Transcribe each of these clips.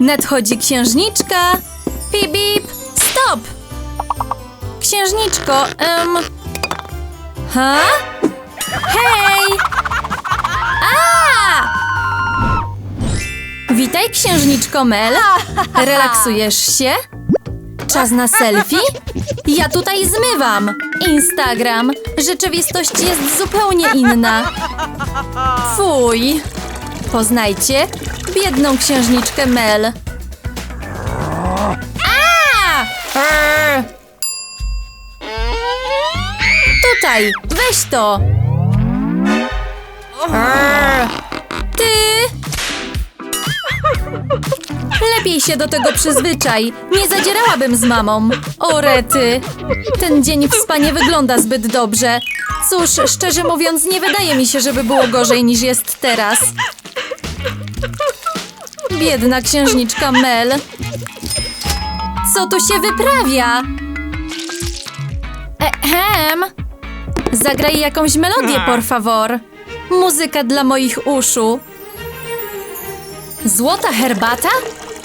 Nadchodzi księżniczka. Pip, bip, stop! Księżniczko, em... Ha? Hej! A! Witaj, księżniczko Mel. Relaksujesz się? Czas na selfie? Ja tutaj zmywam. Instagram. Rzeczywistość jest zupełnie inna. Fuj. Poznajcie biedną księżniczkę Mel. A! Arr! Tutaj, weź to. Arr! Ty. Lepiej się do tego przyzwyczaj. Nie zadzierałabym z mamą. O rety. Ten dzień w wygląda zbyt dobrze. Cóż, szczerze mówiąc, nie wydaje mi się, żeby było gorzej niż jest teraz. Biedna księżniczka Mel. Co tu się wyprawia? Ehem. Zagraj jakąś melodię, por favor. Muzyka dla moich uszu. Złota herbata?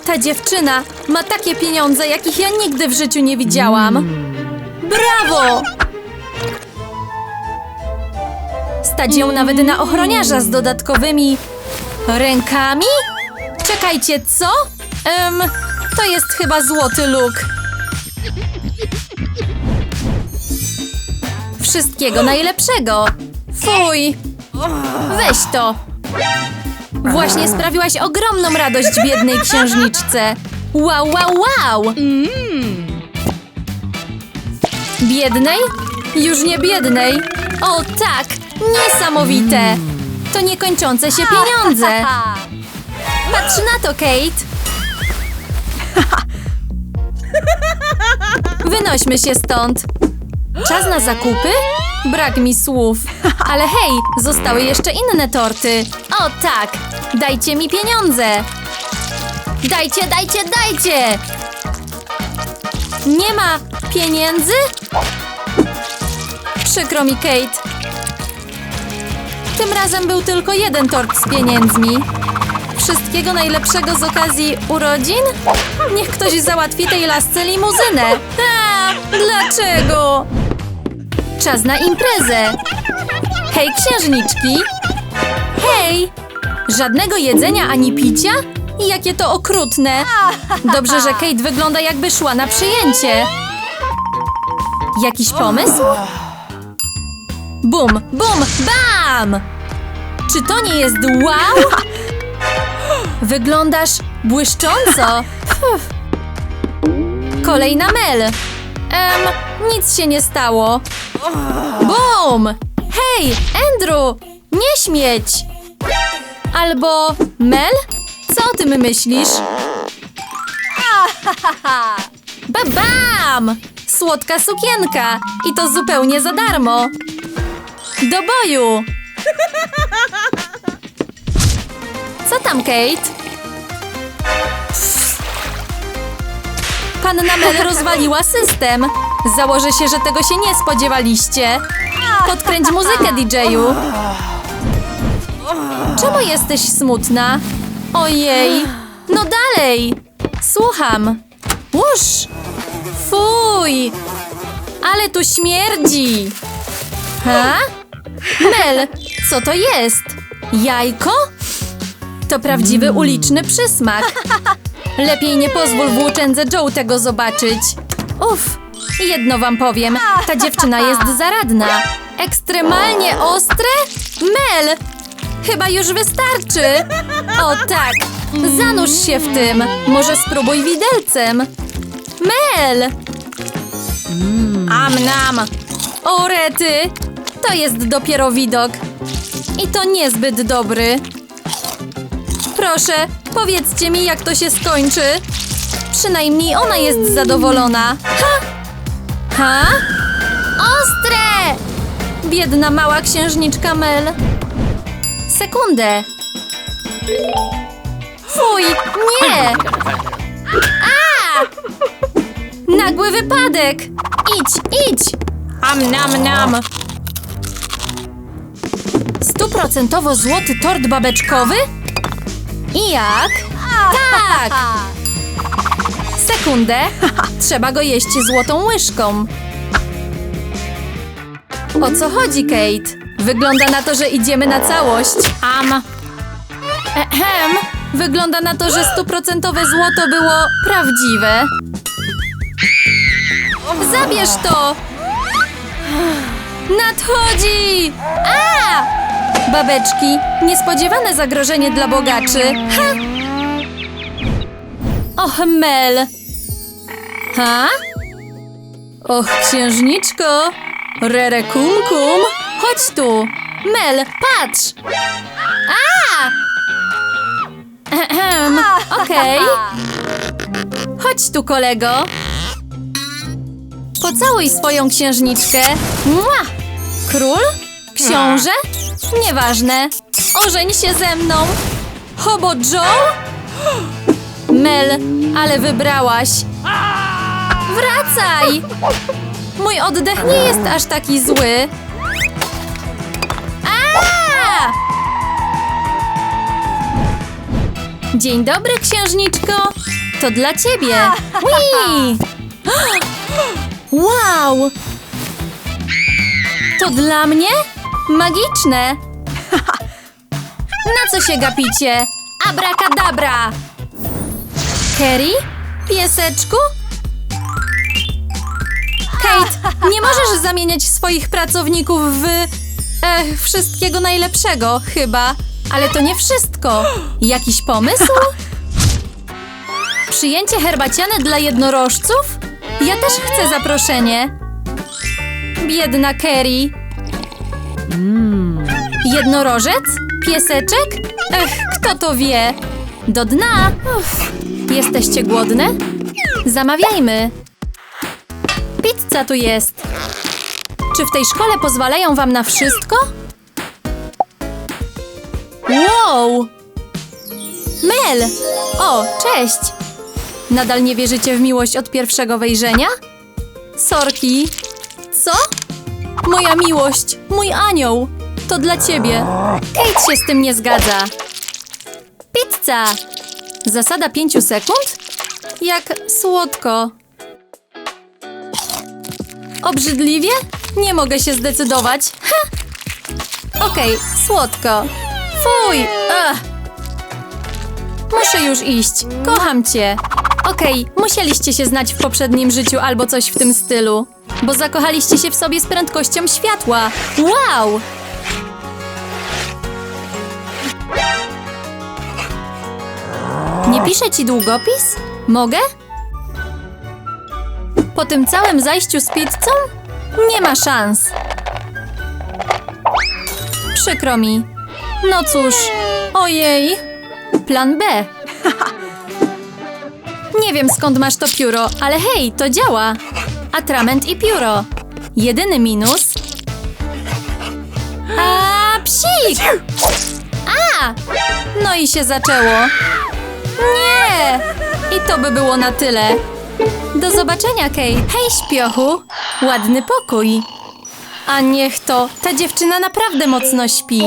Ta dziewczyna ma takie pieniądze, jakich ja nigdy w życiu nie widziałam. Brawo! Stać ją nawet na ochroniarza z dodatkowymi rękami? Czekajcie, co? To jest chyba złoty luk. Wszystkiego najlepszego. Fuj. Weź to. Właśnie sprawiłaś ogromną radość biednej księżniczce. Wow, wow, wow! Biednej? Już nie biednej. O tak, niesamowite. To niekończące się pieniądze. Patrz na to, Kate. Wynośmy się stąd. Czas na zakupy? Brak mi słów. Ale hej, zostały jeszcze inne torty. O tak, dajcie mi pieniądze. Dajcie, dajcie, dajcie. Nie ma pieniędzy? Przykro mi, Kate. Tym razem był tylko jeden tort z pieniędzmi. Wszystkiego najlepszego z okazji urodzin? Niech ktoś załatwi tej lasce limuzynę. A, dlaczego? Czas na imprezę. Hej, księżniczki. Hej! Żadnego jedzenia ani picia? Jakie to okrutne. Dobrze, że Kate wygląda jakby szła na przyjęcie. Jakiś pomysł? Bum, bum, bam! Czy to nie jest wow? Wyglądasz błyszcząco. Kolejna Mel. Em, nic się nie stało. Bum! Hej, Andrew! Nie śmieć! Albo Mel? Co o tym myślisz? Babam! Słodka sukienka! I to zupełnie za darmo! Do boju! Co tam, Kate? Panna Mel rozwaliła system. Założę się, że tego się nie spodziewaliście. Podkręć muzykę, DJ-u. Czemu jesteś smutna? Ojej. No dalej. Słucham. Łusz. Fuj. Ale tu śmierdzi. Ha? Mel, co to jest? Jajko? To prawdziwy uliczny przysmak. Lepiej nie pozwól włóczędze Joe tego zobaczyć. Uff, jedno wam powiem, ta dziewczyna jest zaradna. Ekstremalnie ostre? Mel! Chyba już wystarczy. O tak, zanurz się w tym. Może spróbuj widelcem. Mel! Am nam. O rety, to jest dopiero widok. I to niezbyt dobry. Proszę, powiedzcie mi, jak to się skończy. Przynajmniej ona jest zadowolona. Ha! Ha? Ostre! Biedna mała księżniczka Mel. Sekundę. Fuj, nie! A! Nagły wypadek! Idź, idź! Am nam nam! Stuprocentowo złoty tort babeczkowy? I jak? Tak! Sekundę. Trzeba go jeść złotą łyżką. O co chodzi, Kate? Wygląda na to, że idziemy na całość. Am. Ehem. Wygląda na to, że stuprocentowe złoto było prawdziwe. Zabierz to! Nadchodzi! A! Babeczki, niespodziewane zagrożenie dla bogaczy. Ha! Och, Mel! Ha? Och, księżniczko! Rere kum kum! Chodź tu! Mel, patrz! A! Ehem, okej. Chodź tu, kolego. Pocałuj swoją księżniczkę. Mua! Król? Książę? Nieważne. Ożeń się ze mną. Hobo Joe? Mel, ale wybrałaś. Wracaj! Mój oddech nie jest aż taki zły. Dzień dobry, księżniczko. To dla ciebie. Wow! To dla mnie? Magiczne! Na co się gapicie? Abracadabra! Kerry? Pieseczku? Kate, nie możesz zamieniać swoich pracowników w... Ech, wszystkiego najlepszego, chyba. Ale to nie wszystko. Jakiś pomysł? Przyjęcie herbaciane dla jednorożców? Ja też chcę zaproszenie. Biedna Kerry. Jednorożec? Pieseczek? Ech, kto to wie? Do dna. Uff. Jesteście głodne? Zamawiajmy. Pizza tu jest. Czy w tej szkole pozwalają wam na wszystko? Wow! Mel! O, cześć! Nadal nie wierzycie w miłość od pierwszego wejrzenia? Sorki. Co? Moja miłość, mój anioł. To dla ciebie. Kate się z tym nie zgadza. Pizza! Zasada pięciu sekund? Jak słodko. Obrzydliwie? Nie mogę się zdecydować. Ha! Okej, słodko. Fuj! Muszę już iść. Kocham cię. Okej, musieliście się znać w poprzednim życiu albo coś w tym stylu. Bo zakochaliście się w sobie z prędkością światła. Wow! Nie piszę ci długopis? Mogę? Po tym całym zajściu z pizzą? Nie ma szans. Przykro mi. No cóż, ojej. Plan B. Nie wiem skąd masz to pióro, ale hej, to działa. Atrament i pióro. Jedyny minus. A psik! A! No i się zaczęło. Nie! I to by było na tyle. Do zobaczenia, Kate. Hej, śpiochu. Ładny pokój. A niech to, ta dziewczyna naprawdę mocno śpi.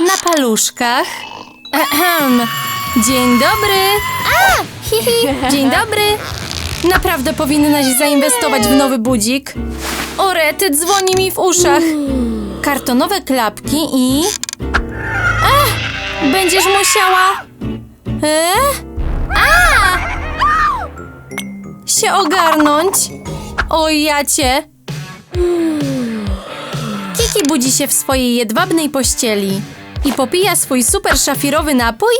Na paluszkach. Ahem. Dzień dobry. A! Hihi. Dzień dobry. Naprawdę powinnaś zainwestować w nowy budzik. O rety, dzwoni mi w uszach. Kartonowe klapki i... Ach! Będziesz musiała... E? A! Się ogarnąć. O jacie. Kiki budzi się w swojej jedwabnej pościeli i popija swój super szafirowy napój?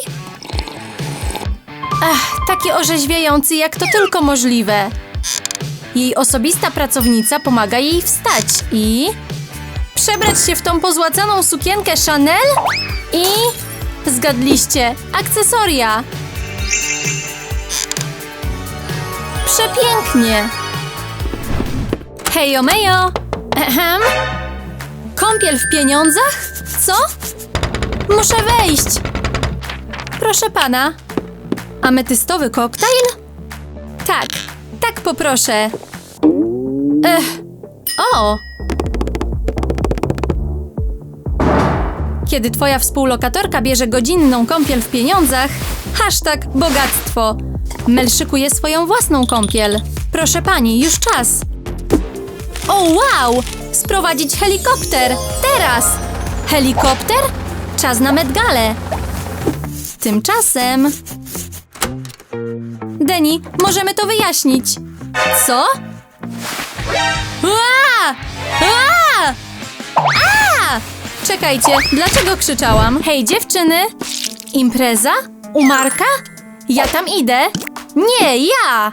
Ach, taki orzeźwiający jak to tylko możliwe. Jej osobista pracownica pomaga jej wstać i... Przebrać się w tą pozłacaną sukienkę Chanel i... Zgadliście, akcesoria. Przepięknie. Hejo mejo. Ehem. Kąpiel w pieniądzach? Co? Muszę wejść. Proszę pana. Ametystowy koktajl? Tak, tak poproszę. Ech. O! Kiedy twoja współlokatorka bierze godzinną kąpiel w pieniądzach, Hashtag bogactwo. Mel szykuje swoją własną kąpiel. Proszę pani, już czas. O wow! Sprowadzić helikopter! Teraz! Helikopter? Czas na Medgalę. Tymczasem... Możemy to wyjaśnić. Co? Ua! A! Czekajcie, dlaczego krzyczałam? Hej dziewczyny! Impreza? U Marka? Ja tam idę? Nie, ja!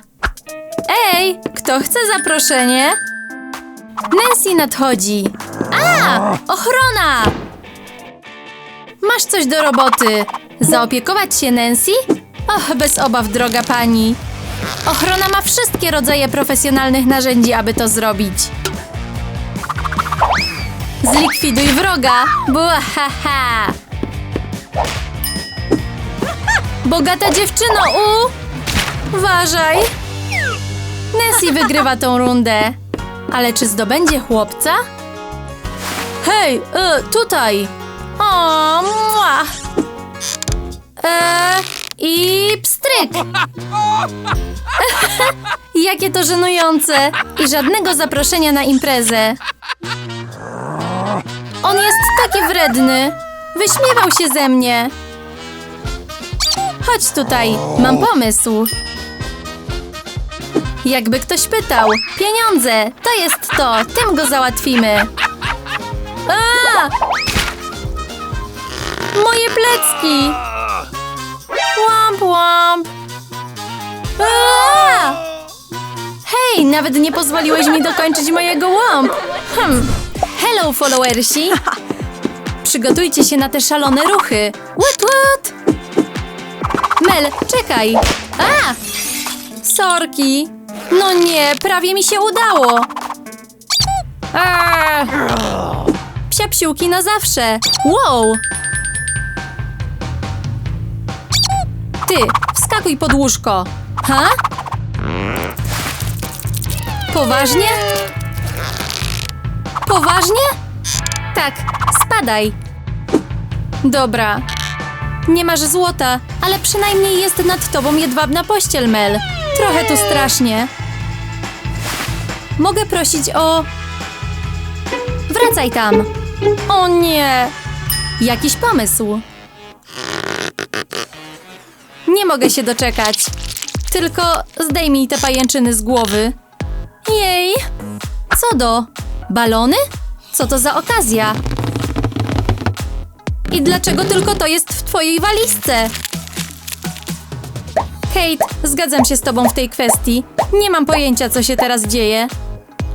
Ej, kto chce zaproszenie? Nancy nadchodzi. A! Ochrona! Masz coś do roboty. Zaopiekować się Nancy? Och, bez obaw, droga pani. Ochrona ma wszystkie rodzaje profesjonalnych narzędzi, aby to zrobić. Zlikwiduj wroga! Buahaha! Bogata dziewczyno, u! Uważaj! Nancy wygrywa tą rundę. Ale czy zdobędzie chłopca? Hej, e, tutaj! O, mua! Jakie to żenujące! I żadnego zaproszenia na imprezę. On jest taki wredny. Wyśmiewał się ze mnie. Chodź tutaj, mam pomysł. Jakby ktoś pytał, pieniądze, to jest to, tym go załatwimy. A! Moje plecki! Łamp! A! Hej, nawet nie pozwoliłeś mi dokończyć mojego łamp! Hm. Hello, followersi! Przygotujcie się na te szalone ruchy. What, what? Mel, czekaj! A! Sorki! No nie, prawie mi się udało! A! Psia psiuki na zawsze! Wow! Ty, wskakuj pod łóżko! Ha? Poważnie? Poważnie? Tak, spadaj. Dobra. Nie masz złota, ale przynajmniej jest nad tobą jedwabna pościel, Mel. Trochę tu strasznie. Mogę prosić o... Wracaj tam. O nie. Jakiś pomysł. Nie mogę się doczekać. Tylko zdejmij te pajęczyny z głowy. Jej. Co do? Balony? Co to za okazja? I dlaczego tylko to jest w twojej walizce? Kate, zgadzam się z tobą w tej kwestii. Nie mam pojęcia, co się teraz dzieje.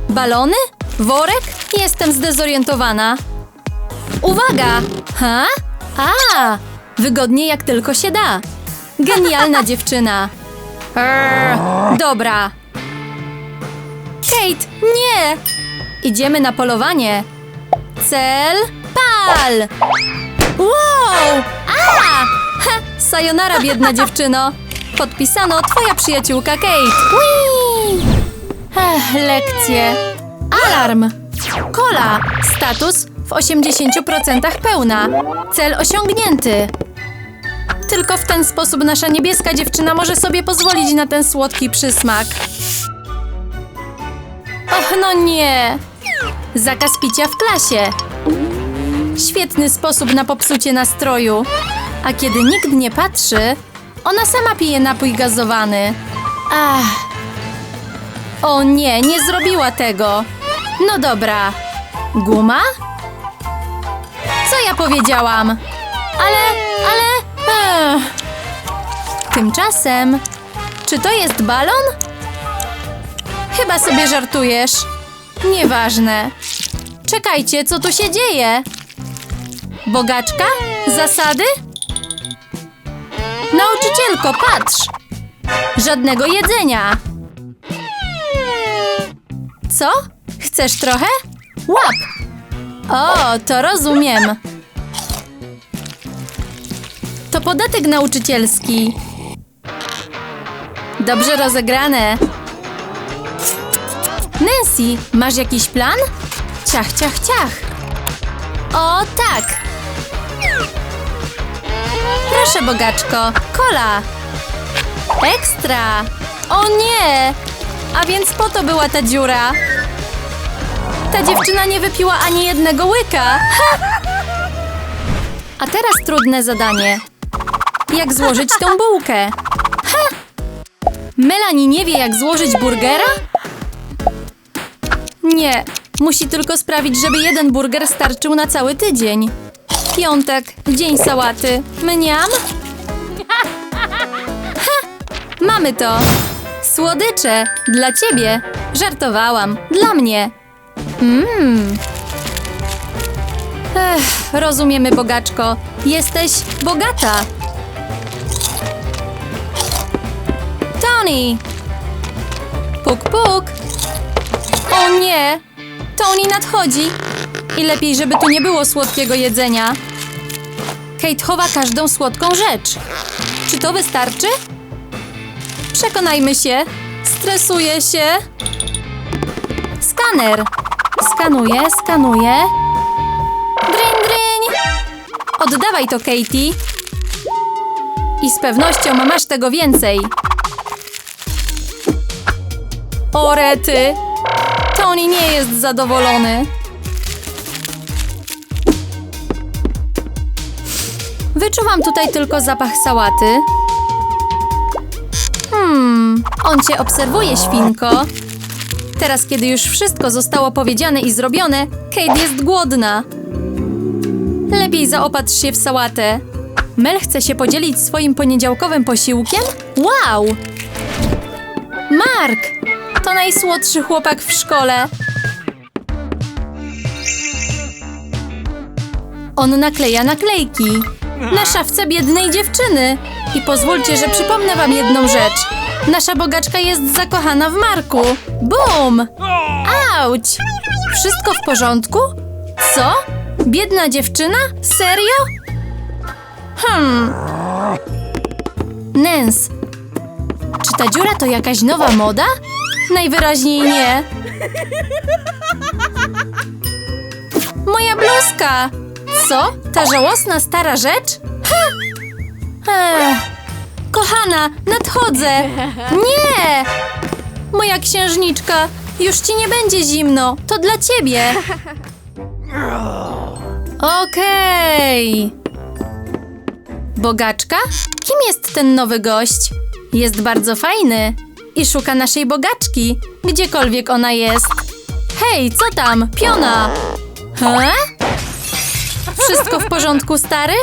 Balony? Worek? Jestem zdezorientowana. Uwaga! Ha? A! Wygodnie jak tylko się da. Genialna dziewczyna. Err, dobra. Kate, nie! Idziemy na polowanie. Cel, pal! Wow! A! Ha! Sayonara, biedna dziewczyno. Podpisano twoja przyjaciółka Kate. Whee! Ech, lekcje. Alarm! Kola! Status w 80% pełna. Cel osiągnięty. Tylko w ten sposób nasza niebieska dziewczyna może sobie pozwolić na ten słodki przysmak. Och, no nie! Zakaz picia w klasie. Świetny sposób na popsucie nastroju. A kiedy nikt nie patrzy, ona sama pije napój gazowany. Ach. O nie, nie zrobiła tego. No dobra. Guma? Co ja powiedziałam? Ale, Tymczasem... Czy to jest balon? Chyba sobie żartujesz. Nieważne. Czekajcie, co tu się dzieje? Bogaczka? Zasady? Nauczycielko, patrz! Żadnego jedzenia. Co? Chcesz trochę? Łap! O, to rozumiem. To podatek nauczycielski. Dobrze rozegrane. Nancy, masz jakiś plan? Ciach, ciach, ciach. O, tak. Proszę, bogaczko, kola. Ekstra. O nie! A więc po to była ta dziura. Ta dziewczyna nie wypiła ani jednego łyka. Ha! A teraz trudne zadanie. Jak złożyć tą bułkę? Ha! Melanie nie wie, jak złożyć burgera? Nie, musi tylko sprawić, żeby jeden burger starczył na cały tydzień. Piątek, dzień sałaty. Mniam? Ha! Mamy to! Słodycze! Dla ciebie! Żartowałam. Dla mnie. Mmm. Ech, rozumiemy, bogaczko. Jesteś bogata. Tony! Puk, puk! O nie! Tony nadchodzi! I lepiej, żeby tu nie było słodkiego jedzenia. Kate chowa każdą słodką rzecz. Czy to wystarczy? Przekonajmy się. Stresuję się. Skaner. Skanuję, skanuję. Dryń, dryń. Oddawaj to, Katie. I z pewnością masz tego więcej. O rety! Tony nie jest zadowolony. Wyczuwam tutaj tylko zapach sałaty. Hmm, on cię obserwuje, świnko. Teraz, kiedy już wszystko zostało powiedziane i zrobione, Kate jest głodna. Lepiej zaopatrz się w sałatę. Mel chce się podzielić swoim poniedziałkowym posiłkiem? Wow! Mark! To najsłodszy chłopak w szkole. On nakleja naklejki. Na szafce biednej dziewczyny. I pozwólcie, że przypomnę wam jedną rzecz. Nasza bogaczka jest zakochana w Marku. Bum! Auć! Wszystko w porządku? Co? Biedna dziewczyna? Serio? Hmm. Nens, czy ta dziura to jakaś nowa moda? Najwyraźniej nie. Moja bluzka! Co? Ta żałosna stara rzecz? Ha! Ech. Kochana, nadchodzę! Nie! Moja księżniczka, już ci nie będzie zimno. To dla ciebie. Okej. Bogaczka? Kim jest ten nowy gość? Jest bardzo fajny i szuka naszej bogaczki, gdziekolwiek ona jest. Hej, co tam? Piona! He? Wszystko w porządku, stary?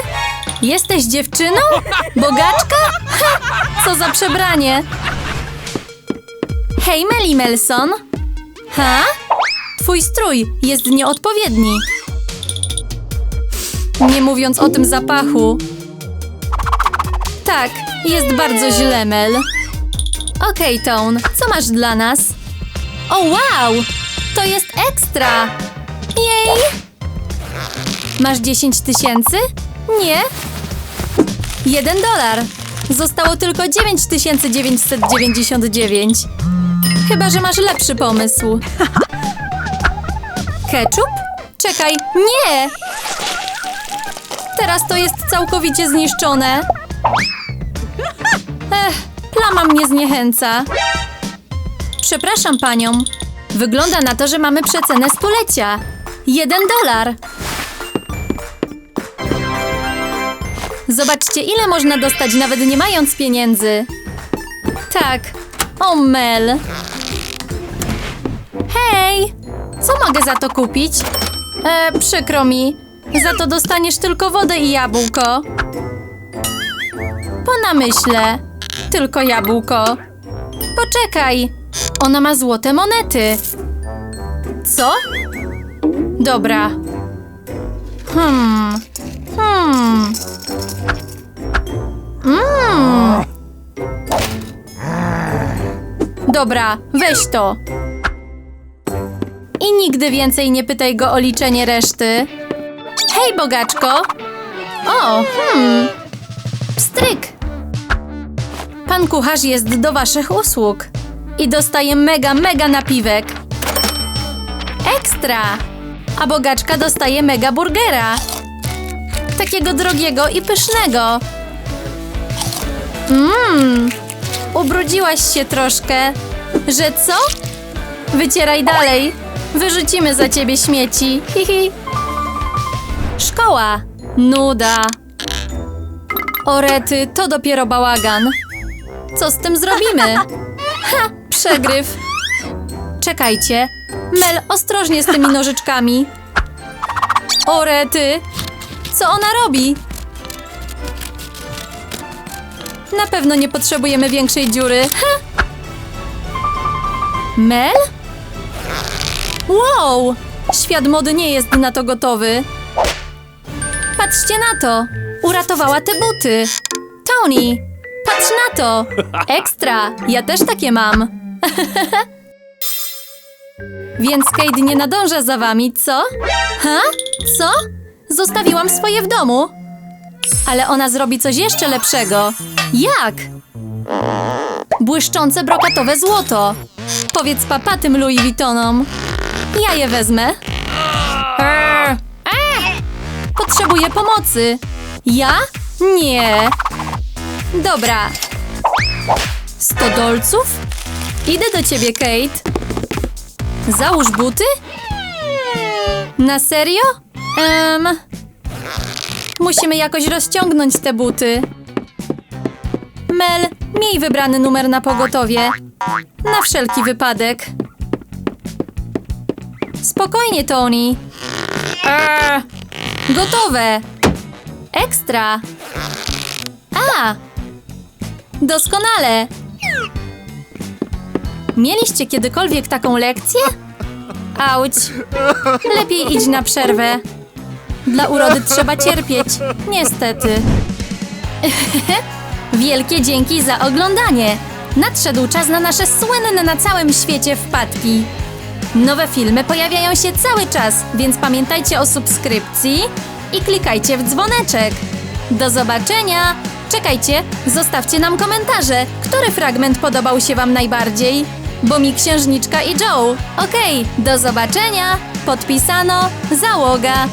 Jesteś dziewczyną? Bogaczka? Ha, co za przebranie! Hej, Meli Melson! Ha? Twój strój jest nieodpowiedni. Nie mówiąc o tym zapachu. Tak, jest bardzo źle, Mel. Okej, Tone, co masz dla nas? O, wow! To jest ekstra! Jej! Masz 10 tysięcy? Nie? Jeden dolar. Zostało tylko 9999. Chyba, że masz lepszy pomysł. Ketchup? Czekaj, nie! Teraz to jest całkowicie zniszczone. Plama mnie zniechęca. Przepraszam panią. Wygląda na to, że mamy przecenę stulecia. Jeden dolar. Zobaczcie, ile można dostać, nawet nie mając pieniędzy. Tak. O, Mel. Hej! Co mogę za to kupić? E, przykro mi. Za to dostaniesz tylko wodę i jabłko. Po namyśle. Tylko jabłko. Poczekaj. Ona ma złote monety. Co? Dobra. Hmm. Hmm. Mmm. Dobra, weź to. I nigdy więcej nie pytaj go o liczenie reszty. Hej, bogaczko! O, hmm. Pstryk! Pan kucharz jest do waszych usług. I dostaje mega, mega napiwek. Ekstra! A bogaczka dostaje mega burgera. Takiego drogiego i pysznego. Mmm, ubrudziłaś się troszkę. Że co? Wycieraj dalej. Wyrzucimy za ciebie śmieci. Hihi. Szkoła. Nuda. Orety, to dopiero bałagan. Co z tym zrobimy? Ha, przegryw. Czekajcie. Mel, ostrożnie z tymi nożyczkami. Orety, co ona robi? Na pewno nie potrzebujemy większej dziury. Ha! Mel? Wow! Świat mody nie jest na to gotowy. Patrzcie na to! Uratowała te buty. Tony, patrz na to! Ekstra! Ja też takie mam. Więc Kate nie nadąża za wami, co? Ha? Co? Zostawiłam swoje w domu. Ale ona zrobi coś jeszcze lepszego. Jak? Błyszczące brokatowe złoto. Powiedz papa tym Louis Vuittonom. Ja je wezmę. Err. Eee! Potrzebuję pomocy. Ja? Nie. Dobra. Sto dolców? Idę do ciebie, Kate. Załóż buty? Na serio? Em, musimy jakoś rozciągnąć te buty. Mel, miej wybrany numer na pogotowie. Na wszelki wypadek. Spokojnie, Tony. Eee, gotowe. Ekstra. Doskonale. Mieliście kiedykolwiek taką lekcję? Auć. Lepiej idź na przerwę. Dla urody trzeba cierpieć. Niestety. Wielkie dzięki za oglądanie. Nadszedł czas na nasze słynne na całym świecie wpadki. Nowe filmy pojawiają się cały czas, więc pamiętajcie o subskrypcji i klikajcie w dzwoneczek. Do zobaczenia! Czekajcie, zostawcie nam komentarze, który fragment podobał się Wam najbardziej. Bo mi księżniczka i Joe. Okej, do zobaczenia! Podpisano, załoga.